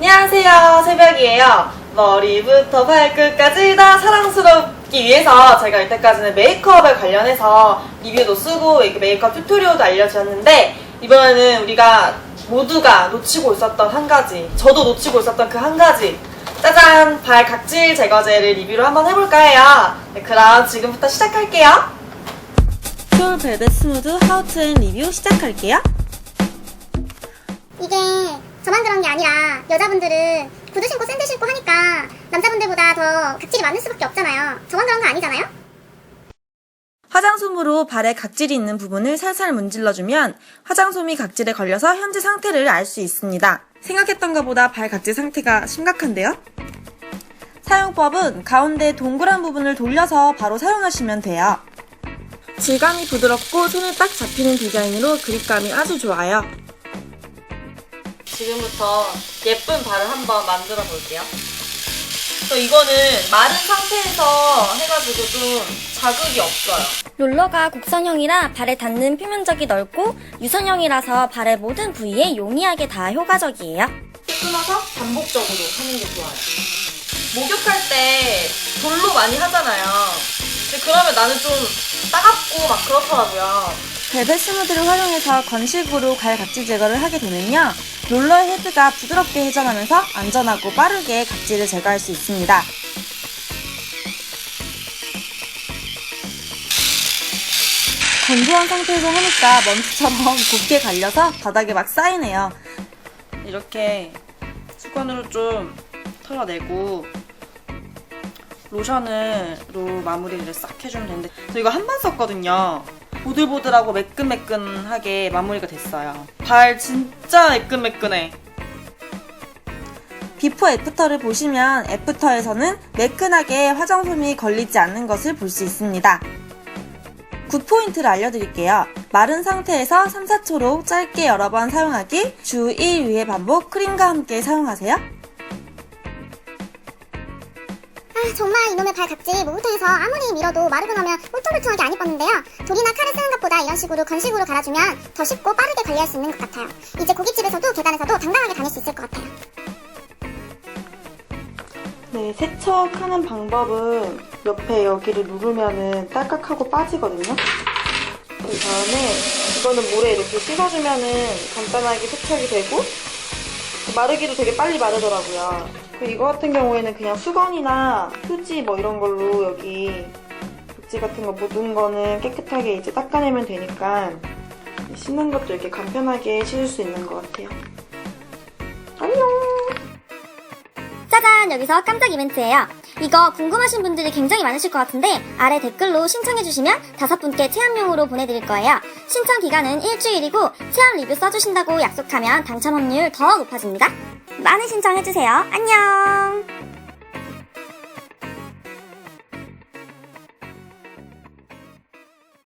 안녕하세요. 새벽이에요. 머리부터 발끝까지 다 사랑스럽기 위해서 제가 이때까지는 메이크업에 관련해서 리뷰도 쓰고 이렇게 메이크업 튜토리얼도 알려주었는데 이번에는 우리가 모두가 놓치고 있었던 한 가지 저도 놓치고 있었던 그 한 가지 짜잔! 발 각질 제거제를 리뷰를 한번 해볼까 해요. 네, 그럼 지금부터 시작할게요. 솔 벨벳 스무드 하우트앤 리뷰 시작할게요. 이게 저만 그런 게 아니라 여자분들은 구두 신고 샌들 신고 하니까 남자분들보다 더 각질이 많을 수밖에 없잖아요. 저만 그런 거 아니잖아요? 화장솜으로 발에 각질이 있는 부분을 살살 문질러주면 화장솜이 각질에 걸려서 현재 상태를 알 수 있습니다. 생각했던 것보다 발 각질 상태가 심각한데요? 사용법은 가운데 동그란 부분을 돌려서 바로 사용하시면 돼요. 질감이 부드럽고 손에 딱 잡히는 디자인으로 그립감이 아주 좋아요. 지금부터 예쁜 발을 한번 만들어 볼게요. 또 이거는 마른 상태에서 해가지고 좀 자극이 없어요. 롤러가 곡선형이라 발에 닿는 표면적이 넓고 유선형이라서 발의 모든 부위에 용이하게 다 효과적이에요. 끊어서 반복적으로 하는 게 좋아요. 목욕할 때 돌로 많이 하잖아요. 근데 그러면 나는 좀 따갑고 막 그렇더라고요. 벨벳 스무드를 활용해서 건식으로 갈 각질 제거를 하게 되면요. 롤러 헤드가 부드럽게 회전하면서 안전하고 빠르게 각질을 제거할 수 있습니다. 건조한 상태에서 하니까 먼지처럼 곱게 갈려서 바닥에 막 쌓이네요. 이렇게 수건으로 좀 털어내고 로션으로 마무리를 싹 해주면 되는데 저 이거 한 번 썼거든요. 보들보들하고 매끈매끈하게 마무리가 됐어요. 발 진짜 매끈매끈해. 비포 애프터를 보시면 애프터에서는 매끈하게 화장솜이 걸리지 않는 것을 볼 수 있습니다. 굿포인트를 알려드릴게요. 마른 상태에서 3, 4초로 짧게 여러 번 사용하기, 주 1회 반복 크림과 함께 사용하세요. 정말 이놈의 발 각질 목욕탕에서 아무리 밀어도 마르고 나면 울퉁불퉁하게 안 이뻤는데요. 돌이나 칼을 쓰는 것보다 이런 식으로 건식으로 갈아주면 더 쉽고 빠르게 관리할 수 있는 것 같아요. 이제 고깃집에서도 계단에서도 당당하게 다닐 수 있을 것 같아요. 네, 세척하는 방법은 옆에 여기를 누르면은 딸깍하고 빠지거든요. 그 다음에 이거는 물에 이렇게 씻어주면은 간단하게 세척이 되고 마르기도 되게 빨리 마르더라고요. 그 이거 같은 경우에는 그냥 수건이나 휴지 뭐 이런 걸로 여기 각질 같은 거 묻은 거는 깨끗하게 이제 닦아내면 되니까 씻는 것도 이렇게 간편하게 씻을 수 있는 것 같아요. 안녕! 짜잔! 여기서 깜짝 이벤트예요. 이거 궁금하신 분들이 굉장히 많으실 것 같은데 아래 댓글로 신청해주시면 다섯 분께 체험용으로 보내드릴 거예요. 신청 기간은 일주일이고 체험 리뷰 써주신다고 약속하면 당첨 확률 더 높아집니다. 많은 신청해주세요. 안녕!